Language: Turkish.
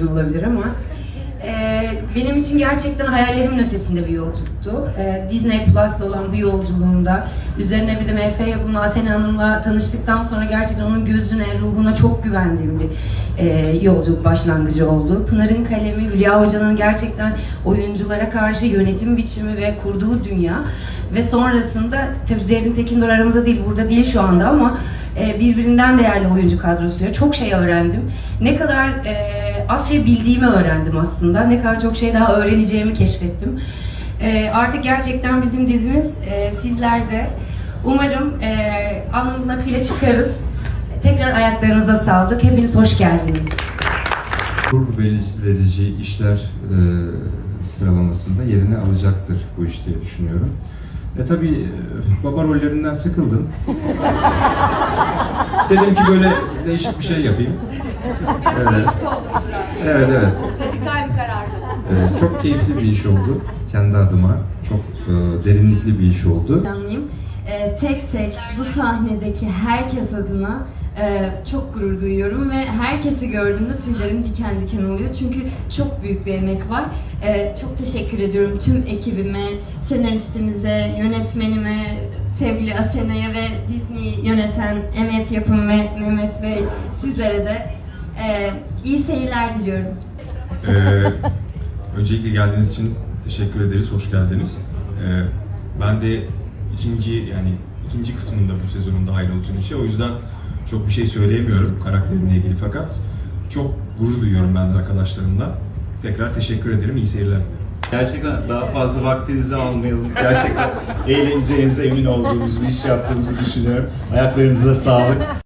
olabilir ama e, benim için gerçekten hayallerimin ötesinde bir yolculuktu. E, Disney Plus'ta olan bu yolculuğumda üzerine bir de MF yapımlı Asena Hanım'la tanıştıktan sonra gerçekten onun gözüne, ruhuna çok güvendiğim bir e, yolculuk başlangıcı oldu. Pınar'ın kalemi, Hülya Hoca'nın gerçekten oyunculara karşı yönetim biçimi ve kurduğu dünya ve sonrasında tabii Zerrin Tekindor aramızda değil, burada değil şu anda ama e, birbirinden değerli oyuncu kadrosuyla çok şey öğrendim. Ne kadar e, az şey bildiğimi öğrendim aslında. Ne kadar çok şey daha öğreneceğimi keşfettim. E, artık gerçekten bizim dizimiz e, sizlerde. Umarım e, alnımızın akıyla çıkarız. Tekrar ayaklarınıza sağlık. Hepiniz hoş geldiniz. gurur verici- işler e, sıralamasında yerini alacaktır bu iş diye düşünüyorum. E tabi baba rollerinden sıkıldım. Dedim ki böyle değişik bir şey yapayım. Evet. Evet evet. Radikal bir karardı. E, çok keyifli bir iş oldu kendi adıma. Çok e, derinlikli bir iş oldu. Anlayayım. Ee, tek tek bu sahnedeki herkes adına e, çok gurur duyuyorum ve herkesi gördüğümde tüylerim diken diken oluyor. Çünkü çok büyük bir emek var. Ee, çok teşekkür ediyorum tüm ekibime, senaristimize, yönetmenime, sevgili Asena'ya ve Disney yöneten MF Yapım ve Mehmet Bey sizlere de Ee, iyi seyirler diliyorum. Ee, öncelikle geldiğiniz için teşekkür ederiz, hoş geldiniz. Ee, ben de ikinci yani ikinci kısmında bu sezonun dahil olacağım işe. O yüzden çok bir şey söyleyemiyorum karakterimle ilgili fakat çok gurur duyuyorum ben de arkadaşlarımla. Tekrar teşekkür ederim, iyi seyirler dilerim. Gerçekten daha fazla vaktinizi almayalım. Gerçekten eğleneceğinize emin olduğumuz bir iş yaptığımızı düşünüyorum. Ayaklarınıza sağlık.